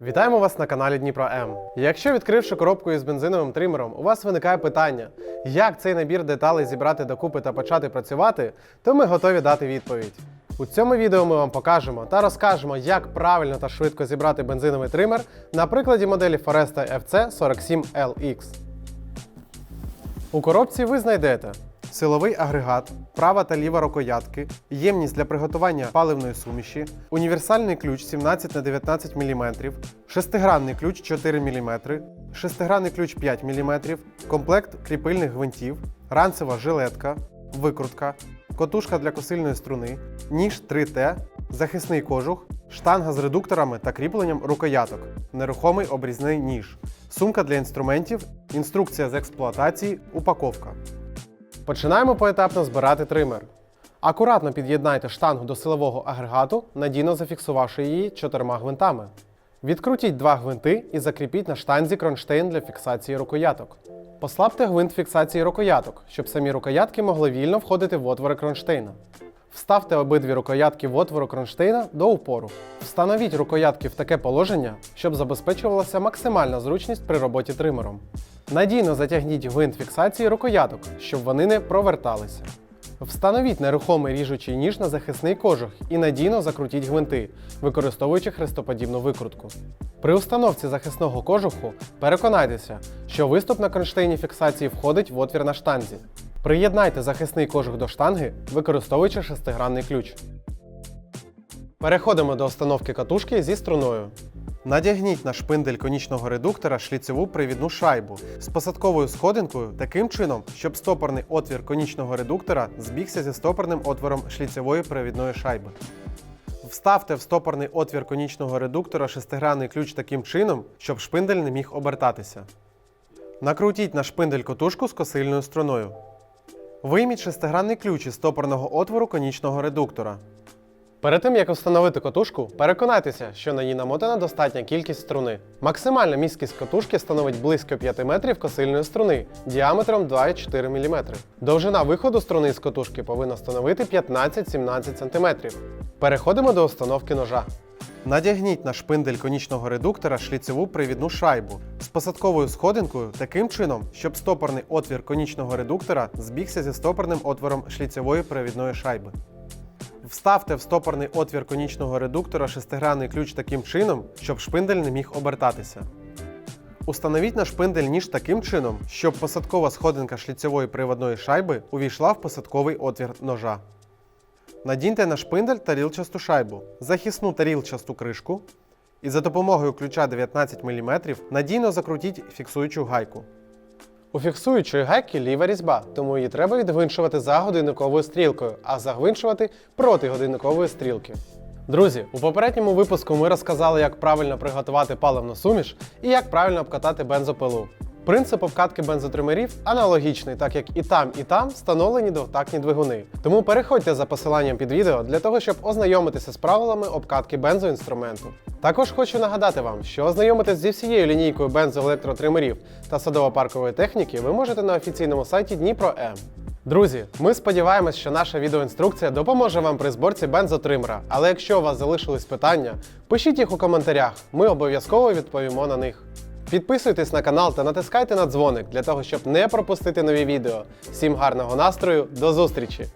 Вітаємо вас на каналі Дніпро М. Якщо відкривши коробку із бензиновим тримером, у вас виникає питання, як цей набір деталей зібрати докупи та почати працювати, то ми готові дати відповідь. У цьому відео ми вам покажемо та розкажемо, як правильно та швидко зібрати бензиновий тример на прикладі моделі Foresta FC47LX. У коробці ви знайдете силовий агрегат, права та ліва рукоятки, ємність для приготування паливної суміші, універсальний ключ 17 на 19 мм, шестигранний ключ 4 мм, шестигранний ключ 5 мм, комплект кріпильних гвинтів, ранцева жилетка, викрутка, котушка для косильної струни, ніж 3Т, захисний кожух, штанга з редукторами та кріпленням рукояток, нерухомий обрізний ніж, сумка для інструментів, інструкція з експлуатації, упаковка. Починаємо поетапно збирати тример. Акуратно під'єднайте штангу до силового агрегату, надійно зафіксувавши її чотирма гвинтами. Відкрутіть два гвинти і закріпіть на штанзі кронштейн для фіксації рукояток. Послабте гвинт фіксації рукояток, щоб самі рукоятки могли вільно входити в отвори кронштейна. Вставте обидві рукоятки в отвору кронштейна до упору. Встановіть рукоятки в таке положення, щоб забезпечувалася максимальна зручність при роботі тримером. Надійно затягніть гвинт фіксації рукояток, щоб вони не проверталися. Встановіть нерухомий ріжучий ніж на захисний кожух і надійно закрутіть гвинти, використовуючи хрестоподібну викрутку. При установці захисного кожуху переконайтеся, що виступ на кронштейні фіксації входить в отвір на штанзі. Приєднайте захисний кожух до штанги, використовуючи шестигранний ключ. Переходимо до установки катушки зі струною. Надягніть на шпиндель конічного редуктора шліцеву привідну шайбу з посадковою сходинкою таким чином, щоб стопорний отвір конічного редуктора збігся зі стопорним отвором шліцевої привідної шайби. Вставте в стопорний отвір конічного редуктора шестигранний ключ таким чином, щоб шпиндель не міг обертатися. Накрутіть на шпиндель котушку з косильною струною. Вийміть шестигранний ключ із стопорного отвору конічного редуктора. Перед тим як встановити катушку, переконайтеся, що на ній намотана достатня кількість струни. Максимальна міськість катушки становить близько 5 метрів косильної струни діаметром 2,4 мм. Довжина виходу струни з катушки повинна становити 15-17 см. Переходимо до установки ножа. Надягніть на шпиндель конічного редуктора шліцеву привідну шайбу з посадковою сходинкою таким чином, щоб стопорний отвір конічного редуктора збігся зі стопорним отвором шліцевої привідної шайби. Вставте в стопорний отвір конічного редуктора шестигранний ключ таким чином, щоб шпиндель не міг обертатися. Установіть на шпиндель ніж таким чином, щоб посадкова сходинка шліцевої приводної шайби увійшла в посадковий отвір ножа. Надіньте на шпиндель тарілчасту шайбу, захисну тарілчасту кришку і за допомогою ключа 19 мм надійно закрутіть фіксуючу гайку. У фіксуючої гайки ліва різьба, тому її треба відгвинчувати за годинниковою стрілкою, а загвинчувати проти годинникової стрілки. Друзі, у попередньому випуску ми розказали, як правильно приготувати паливну суміш і як правильно обкатати бензопилу. Принцип обкатки бензотримерів аналогічний, так як і там, і там встановлені двохтактні двигуни. Тому переходьте за посиланням під відео для того, щоб ознайомитися з правилами обкатки бензоінструменту. Також хочу нагадати вам, що ознайомитись зі всією лінійкою бензоелектротримерів та садово-паркової техніки ви можете на офіційному сайті Дніпро М. Друзі, ми сподіваємось, що наша відеоінструкція допоможе вам при зборці бензотримера. Але якщо у вас залишились питання, пишіть їх у коментарях, ми обов'язково відповімо на них. Підписуйтесь на канал та натискайте на дзвоник для того, щоб не пропустити нові відео. Всім гарного настрою, до зустрічі!